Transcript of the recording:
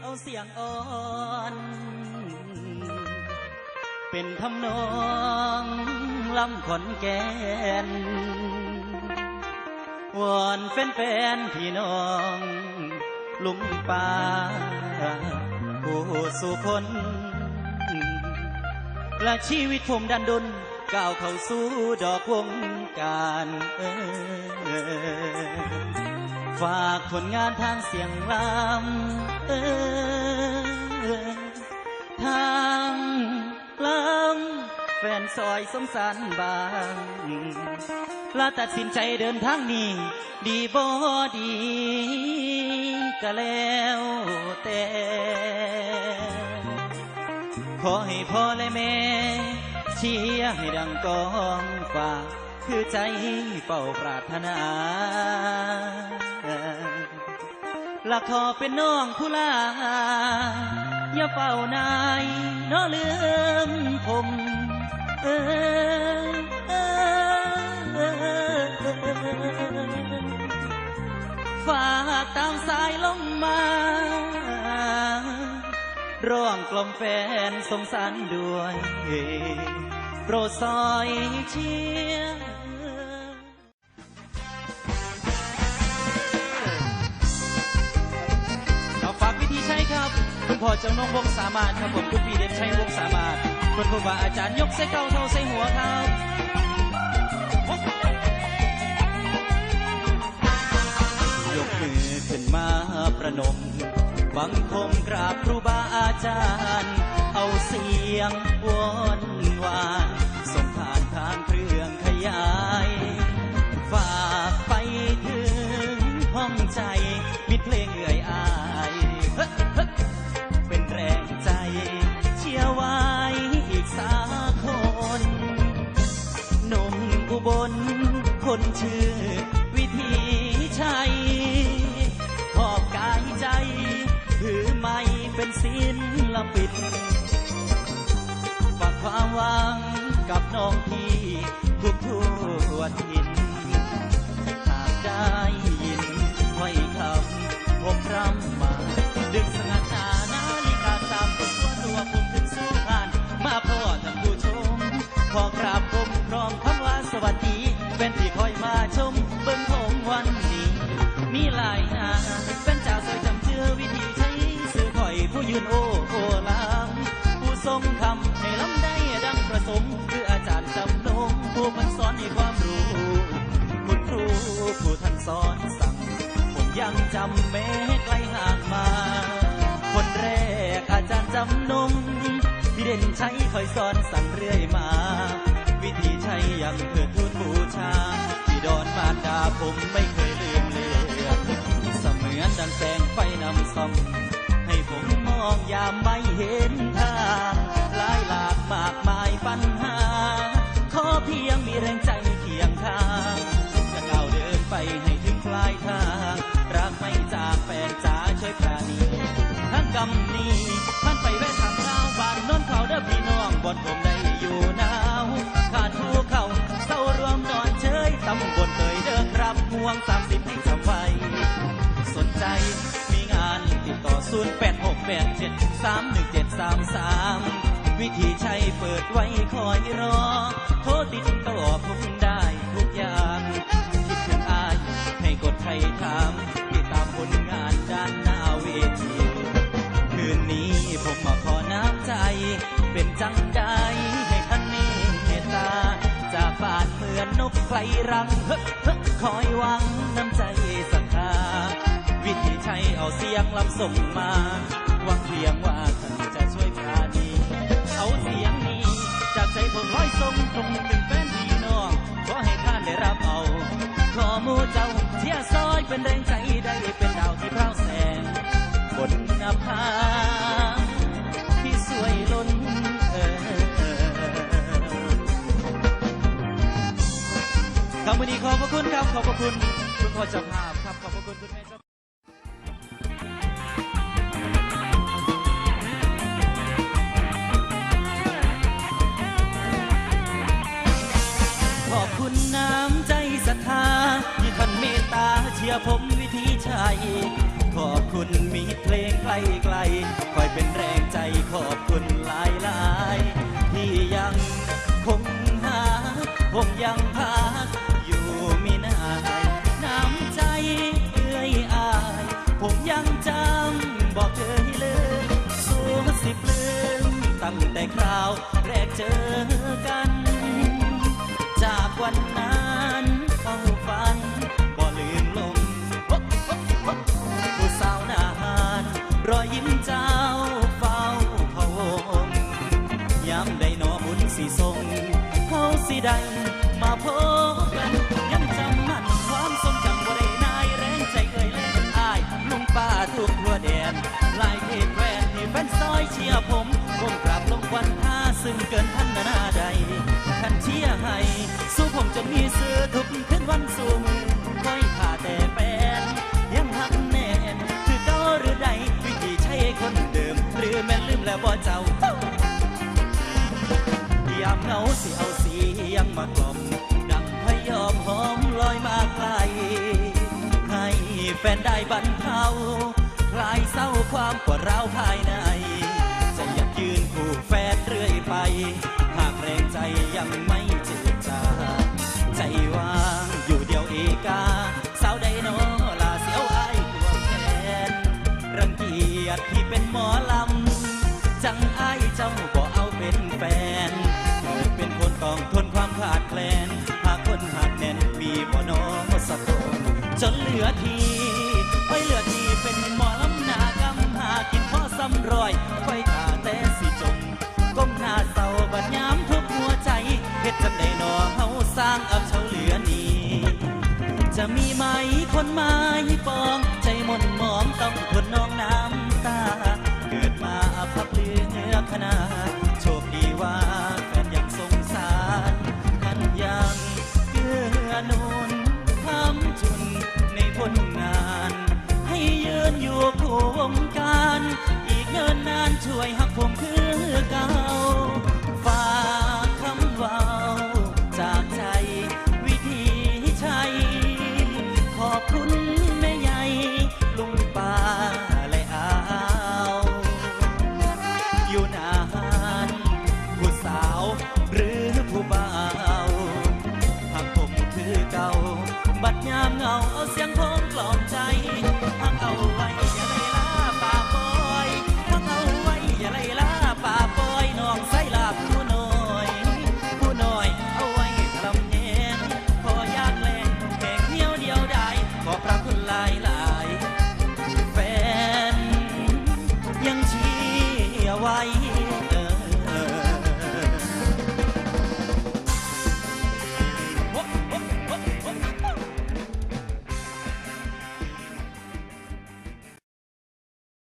เอาเสียงอ่อน เป็นทำนองลำขอนแก่นวอนแฟนๆพี่น้องลุงป่าผู้สู่คนและชีวิตผมดันดนก้าวเข้าสู่ดอกวงการเออ ฝากผลงานทางเสียงลำเออทางลำแฟนซอยสงสารบางลาตัดสินใจเดินทางนี้ ดีบ่ดีก็แล้วแต่ ขอให้พ่อและแม่เชียร์ให้ดังกองฝาก คือใจเฝ้าปรารถนา ละขอเป็นน้องผู้ลา อย่าเฝ้านายน้อลืมผม เออฝากตามสายลงมาร้องกล่อมแฟนสงสารด้วยโปรดซอยเชียร์ พ่อจำนงวงสามารถครับผมคุณพี่เด่นชัยวงสามารถคุณครูบาอาจารย์ยกใส่เก้าเท่าใส่หัวครับยกมือขึ้นมาประนมบังคมกราบ คนชื่อวิธีชัยหอบกายใจถือไม่เป็นศิลปินฝากความหวังกับน้องพี่ทุกทั่วทิน ยผู้ยืนโอ้โอลามผู้ทรงคำให้ล้ำได้ดังประสงค์คืออาจารย์จำนงผู้พันสอนให้ความรู้คุณครูผู้ท่านสอนสั่ง ผมยังจำแม้ไกลห่างมา คนแรกอาจารย์จำนงพี่เด่นใช้คอยสอนสั่งเรื่อยมา วิธีใช้ยังเพื่อทูลบูชาที่ดอนมาดาผมไม่เคยลืมเลือนเสมือนดังแสงไฟนำส่อง ยามไม่เห็นทางหลายหลากมากมายปัญหา ขอเพียงมีแรงใจเคียงข้างจะก้าวเดินไปให้ถึงปลายทาง รักไม่จากแฟนจ๋าช่วยปราณีทั้งกำนี้ท่านไปแวะทางข้าวบ้านนนเขาเด้อพี่น้องบนผมได้อยู่หนาวขาดผู้เขาเศร้ารวมนอนเฉยตำบลเตยเด้อครับห่วงสามสิบให้จำไว้สนใจมีงานติดต่อศูนย์แปดหกแปด 0 8 6 8 7 3 1 7 3 3วิธีใช้เปิดไว้คอยรอ โทรติดต่อผมได้ทุกอย่าง คิดถึงอายให้กดไทยถามติดตามผลงานด้านหน้าเวที คืนนี้ผมมาขอน้ำใจ เป็นจังใดให้ท่านเมตตา จากบ้านเหมือนนกไกลรังเฮ้อคอยหวังน้ำใจศรัทธา วิธีใช้เอาเสียงลำส่งมา หวังเพียงว่าท่านจะช่วยปราณีเอาเสียงนี้ จากใจผมร้อยทรงตรงถึงแฟนพี่น้องขอให้ท่านได้รับเอาขอมูเจ้าเชียร์ซอยเป็นแรงใจได้เป็นดาวที่พราวแสงบนหน้าผาที่สวยล้นเออคำวันนี้ขอบพระคุณครับขอบพระคุณคุณพ่อเจ้าภาพ ขอบคุณมีเพลงไกลไกลคอยเป็นแรงใจขอบคุณหลายหลายที่ยังคงหาคงยังพักอยู่มีนายน้ำใจเอื้อยอาย ผมยังจำบอกเคยลืมสู้สิบลืมตั้งแต่คราวแรกเจอ สิได้มาพบกัน ยังจำมันความทรงจำบ่ได้นายแรงใจเอ่ยเล่นอายลุงป้าทุกทั่วแดนลายเพจแวนที่แฟนซอยเชียร์ผมผมกราบลงควันท่าซึ่งเกินท่านนาใดท่านเชียร์ให้สู้ผมจะมีเสื้อทุกขึ้นวันสูงคอยท่าแต่แฟนยังหักแน่นคือเก่าหรือใดวิธีใช้คนเดิม หรือแม่นลืมแล้วบ่เจ้า ยามเหงาสิเอาเสี ยงมากล่อมดังพยอมหอมลอยมาไกล ให้แฟนได้บรรเทาคลายเศร้าความปวดร้าวภายใน จะอยากยืนคู่แฟนเรื่อยไป หากแรงใจยังไม่จืดจางใจว่างอยู่เดียวเอกาสาวใดโนลาเสียวอายกลัวแทนรังเกียจที่เป็นหมอล จะมีไหมคนมายปอง ใจหมนหมองต้องทนน้องน้ำตา เกิดมาพับเลือขนาโชคดีว่าแฟนยังสงสารท่านยังเกื้อหนุนทำจุนในผลงาน ให้ยืนอยู่คู่วงการ อีกเนินนานช่วยหักผม ดยา